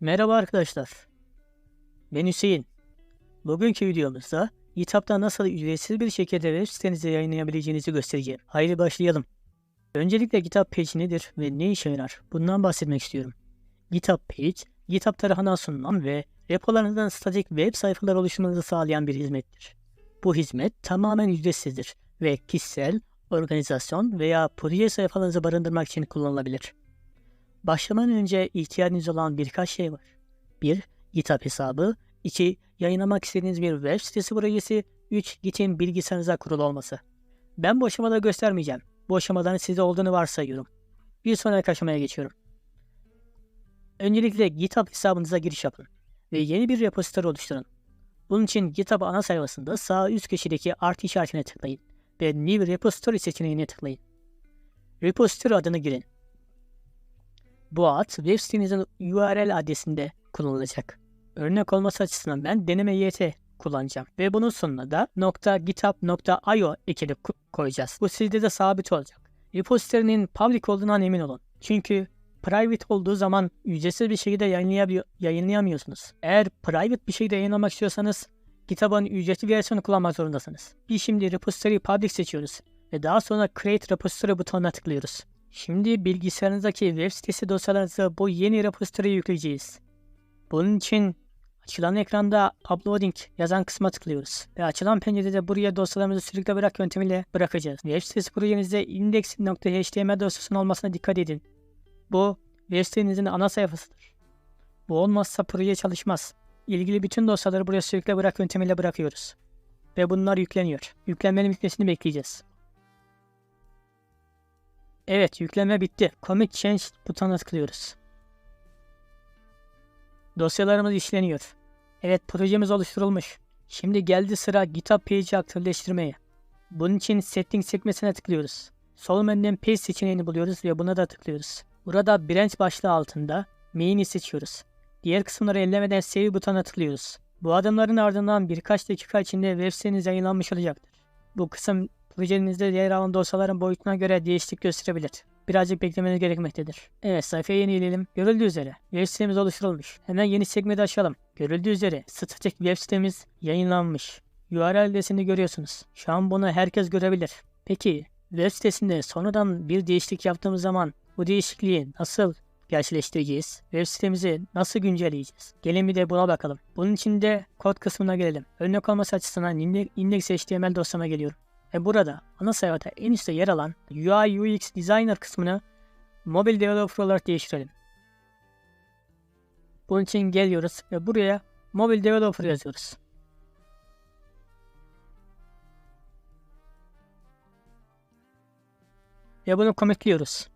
Merhaba arkadaşlar. Ben Hüseyin. Bugünkü videomuzda GitHub'da nasıl ücretsiz bir şekilde web sitenizi yayınlayabileceğinizi göstereceğim. Haydi başlayalım. Öncelikle GitHub Page nedir ve ne işe yarar? Bundan bahsetmek istiyorum. GitHub Page, GitHub tarafından sunulan ve repolarınızdan statik web sayfalar oluşturmanızı sağlayan bir hizmettir. Bu hizmet tamamen ücretsizdir ve kişisel, organizasyon veya proje sayfalarınızı barındırmak için kullanılabilir. Başlamadan önce ihtiyacınız olan birkaç şey var. 1. GitHub hesabı 2. Yayınlamak istediğiniz bir web sitesi projesi 3. Git'in bilgisayarınıza kurulu olması. Ben bu aşamada göstermeyeceğim. Bu aşamadan sizde olduğunu varsayıyorum. Bir sonraki aşamaya geçiyorum. Öncelikle GitHub hesabınıza giriş yapın ve yeni bir repository oluşturun. Bunun için GitHub ana sayfasında sağ üst köşedeki artı işaretine tıklayın ve New Repository seçeneğine tıklayın. Repository adını girin. Bu ad web sitenizin URL adresinde kullanılacak. Örnek olması açısından ben deneme YT kullanacağım. Ve bunun sonuna da .github.io ekini ko- koyacağız. Bu sizde de sabit olacak. Repository'nin public olduğundan emin olun. Çünkü private olduğu zaman ücretsiz bir şekilde yayınlayamıyorsunuz. Eğer private bir şekilde yayınlamak istiyorsanız GitHub'ın ücretli versiyonu kullanmak zorundasınız. Biz şimdi repository public seçiyoruz ve daha sonra create repository butonuna tıklıyoruz. Şimdi bilgisayarınızdaki web sitesi dosyalarınızı bu yeni repository'e yükleyeceğiz. Bunun için açılan ekranda uploading yazan kısma tıklıyoruz. Ve açılan pencerede buraya dosyalarımızı sürükle bırak yöntemiyle bırakacağız. Web sitesi projenizde index.html dosyasının olmasına dikkat edin. Bu web sitenizin ana sayfasıdır. Bu olmazsa proje çalışmaz. İlgili bütün dosyaları buraya sürükle bırak yöntemiyle bırakıyoruz. Ve bunlar yükleniyor. Yüklenmenin bitmesini bekleyeceğiz. Evet yükleme bitti. Commit Change butonuna tıklıyoruz. Dosyalarımız işleniyor. Evet projemiz oluşturulmuş. Şimdi geldi sıra GitHub Page'i aktifleştirmeye. Bunun için Settings sekmesine tıklıyoruz. Sol menüden Page seçeneğini buluyoruz ve buna da tıklıyoruz. Burada Branch başlığı altında Main'i seçiyoruz. Diğer kısımları ellemeden Save butonuna tıklıyoruz. Bu adımların ardından birkaç dakika içinde web siteniz yayınlanmış olacaktır. Bu kısım projenizde yer alan dosyaların boyutuna göre değişiklik gösterebilir. Birazcık beklemeniz gerekmektedir. Evet sayfayı yenileyelim. Görüldüğü üzere web sitemiz oluşturulmuş. Hemen yeni sekmede açalım. Görüldüğü üzere statik web sitemiz yayınlanmış. URL adresini görüyorsunuz. Şu an bunu herkes görebilir. Peki web sitesinde sonradan bir değişiklik yaptığımız zaman bu değişikliği nasıl gerçekleştireceğiz? Web sitemizi nasıl güncelleyeceğiz? Gelin bir de buna bakalım. Bunun için de kod kısmına gelelim. Örnek olması açısından inde- index.html dosyama geliyorum. Ve burada ana sayfada en üstte yer alan UI UX Designer kısmını Mobile Developer olarak değiştirelim. Bunun için geliyoruz ve buraya Mobile Developer yazıyoruz. Ve bunu commitliyoruz.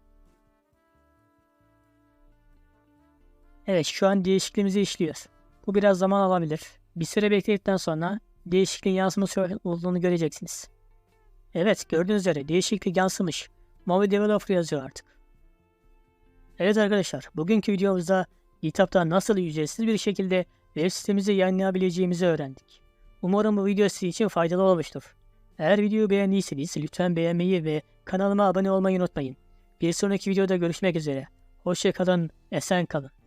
Evet şu an değişikliğimizi işliyor. Bu biraz zaman alabilir. Bir süre bekledikten sonra değişikliğin yansıması olduğunu göreceksiniz. Evet gördüğünüz üzere değişiklik yansımış. Mobile Developer yazıyor artık. Evet arkadaşlar bugünkü videomuzda GitHub'da nasıl ücretsiz bir şekilde web sitemizi yayınlayabileceğimizi öğrendik. Umarım bu video sizin için faydalı olmuştur. Eğer videoyu beğendiyseniz lütfen beğenmeyi ve kanalıma abone olmayı unutmayın. Bir sonraki videoda görüşmek üzere. Hoşçakalın, esen kalın.